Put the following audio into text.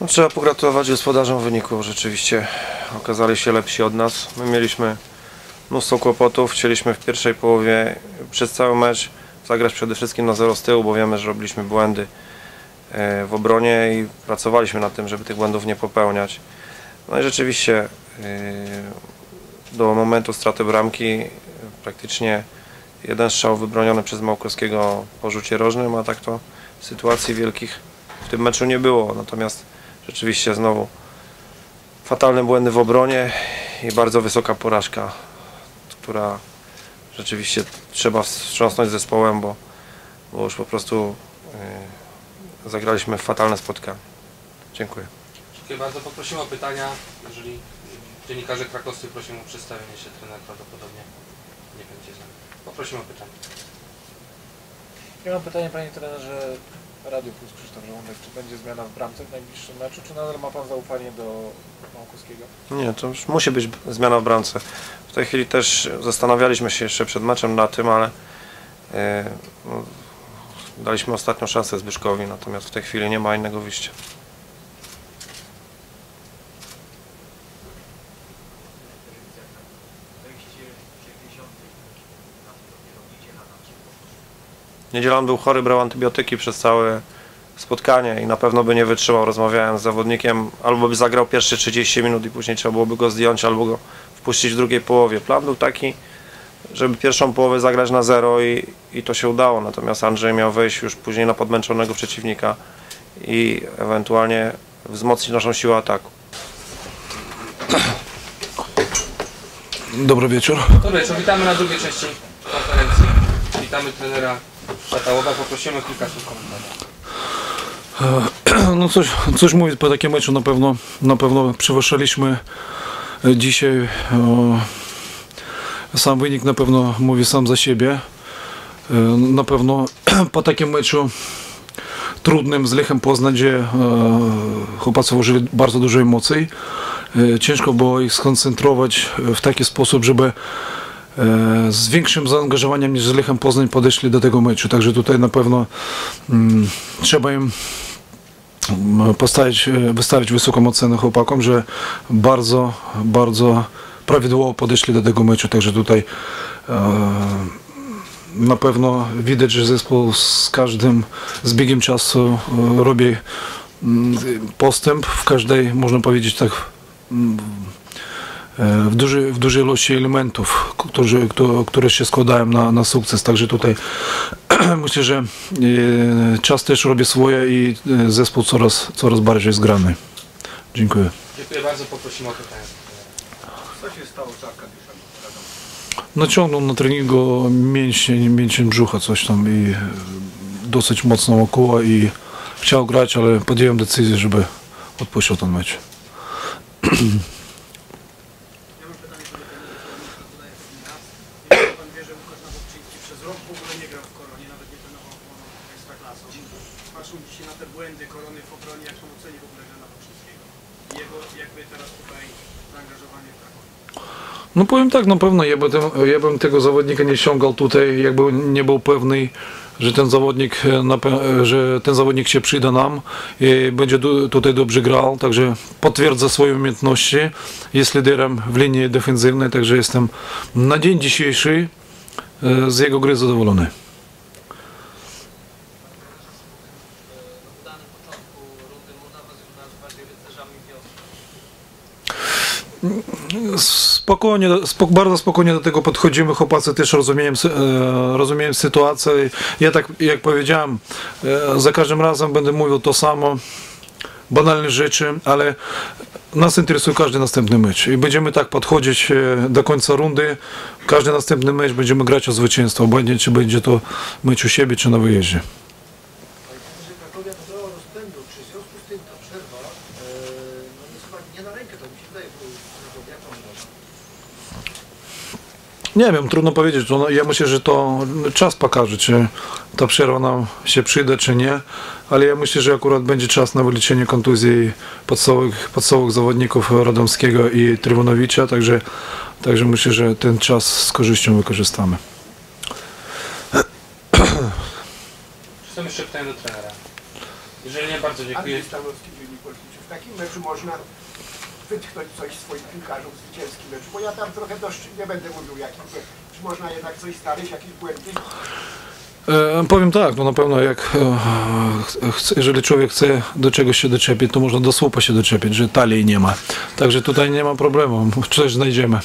No, trzeba pogratulować gospodarzom wyniku. Rzeczywiście okazali się lepsi od nas. My mieliśmy mnóstwo kłopotów. Chcieliśmy w pierwszej połowie przez cały mecz zagrać przede wszystkim na zero z tyłu, bo wiemy, że robiliśmy błędy e, w obronie i pracowaliśmy nad tym, żeby tych błędów nie popełniać. No i rzeczywiście e, do momentu straty bramki praktycznie jeden strzał wybroniony przez Małkowskiego po rzucie rożnym, a tak to sytuacji wielkich w tym meczu nie było. Natomiast rzeczywiście znowu fatalne błędy w obronie i bardzo wysoka porażka, która rzeczywiście trzeba wstrząsnąć zespołem, bo, bo już po prostu yy, zagraliśmy w fatalne spotkanie. Dziękuję. Dziękuję bardzo. Poprosimy o pytania. Jeżeli dziennikarze krakowscy prosimy o przedstawienie się, trener prawdopodobnie nie będzie z nami. Poprosimy o pytania. Ja mam pytanie panie trenerze Radio Plus Krzysztof Żołądek, czy będzie zmiana w bramce w najbliższym meczu, czy nadal ma pan zaufanie do Małkowskiego? Nie, to już musi być zmiana w bramce. W tej chwili też zastanawialiśmy się jeszcze przed meczem na tym, ale yy, no, daliśmy ostatnią szansę Zbyszkowi, natomiast w tej chwili nie ma innego wyjścia. Niedzielon był chory, brał antybiotyki przez całe spotkanie i na pewno by nie wytrzymał. Rozmawiałem z zawodnikiem, albo by zagrał pierwsze 30 minut i później trzeba byłoby go zdjąć, albo go wpuścić w drugiej połowie. Plan był taki, żeby pierwszą połowę zagrać na zero i, i to się udało. Natomiast Andrzej miał wejść już później na podmęczonego przeciwnika i ewentualnie wzmocnić naszą siłę ataku. Dobry wieczór. Dobry wieczór. Witamy na drugiej części konferencji. Witamy trenera Szatałowa. Poprosimy kilka słów komentarzy. No coś, coś mówić po takim meczu na pewno, na pewno przewyższaliśmy dzisiaj. Sam wynik na pewno mówi sam za siebie. E, Na pewno po takim meczu trudnym z Lechem Poznań, gdzie e, chłopacy włożyli bardzo dużo emocji. E, Ciężko było ich skoncentrować w taki sposób, żeby z większym zaangażowaniem niż z Lechem Poznań podeszli do tego meczu. Także tutaj na pewno mm, trzeba im mm, postawić, e, wystawić wysoką ocenę chłopakom, że bardzo, bardzo prawidłowo podeszli do tego meczu. Także tutaj e, na pewno widać, że zespół z każdym z biegiem czasu e, robi mm, postęp w każdej, można powiedzieć tak, e, w dużej, w dużej ilości elementów, którzy, kto- które się składają na, na sukces. Także tutaj myślę, że e, czas też robi swoje i e, zespół coraz, coraz bardziej zgrany. Dziękuję. Dziękuję bardzo. Poprosimy o pytania. Co się stało z Arkadiuszem? Naciągnął na treningu mięsień, mięsień brzucha coś tam i e, dosyć mocno około i chciał grać, ale podjąłem decyzję, żeby odpuścił ten mecz. Ja mam pytanie do trenera, który podaje pewien raz. Jeśli pan wie, że Łukasz Nawałczyński przez rok w ogóle nie grał w koronie, nawet nie trenował Koroną Ekstraklasą. Patrząc dzisiaj na te błędy korony w obronie, jak pan oceni w ogóle grę Nawałczyńskiego? I Jego jakby teraz tutaj zaangażowanie w Krakowie. No powiem tak, na pewno ja, by tym, ja bym tego zawodnika nie ściągał tutaj, jakby nie był pewny, że ten zawodnik, e, pe- że ten zawodnik się przyda nam i będzie tutaj dobrze grał, także potwierdza swoje umiejętności, jest liderem w linii defensywnej, także jestem na dzień dzisiejszy e, z jego gry zadowolony. Spokojnie, spok, bardzo spokojnie do tego podchodzimy. Chłopacy też rozumieją, e, rozumieją sytuację. Ja tak jak powiedziałem, e, za każdym razem będę mówił to samo, banalne rzeczy, ale nas interesuje każdy następny mecz i będziemy tak podchodzić e, do końca rundy. Każdy następny mecz będziemy grać o zwycięstwo, obojętnie czy będzie to mecz u siebie czy na wyjeździe. że Krakowia nabrała rozpędu, czy w związku z tym ta przerwa e, no jest chyba nie na rękę, to mi się wydaje, Krakowi, jak pan uważa? Nie wiem, trudno powiedzieć. No, ja myślę, że to czas pokaże, czy ta przerwa nam się przyda, czy nie. Ale ja myślę, że akurat będzie czas na wyleczenie kontuzji podstawowych, podstawowych zawodników Radomskiego i Trybunowicza, także, także myślę, że ten czas z korzyścią wykorzystamy. Czy są jeszcze pytania do trenera? Jeżeli nie, bardzo dziękuję. Andrzej. W takim meczu można wytknąć coś swoich piłkarzów w zwycięskim meczu? Bo ja tam trochę dość, nie będę mówił jakim, czy można jednak coś znaleźć, jakieś błędy? E, powiem tak, no na pewno jak e, jeżeli człowiek chce do czegoś się doczepić, to można do słupa się doczepić, że talii nie ma. Także tutaj nie ma problemu, coś znajdziemy.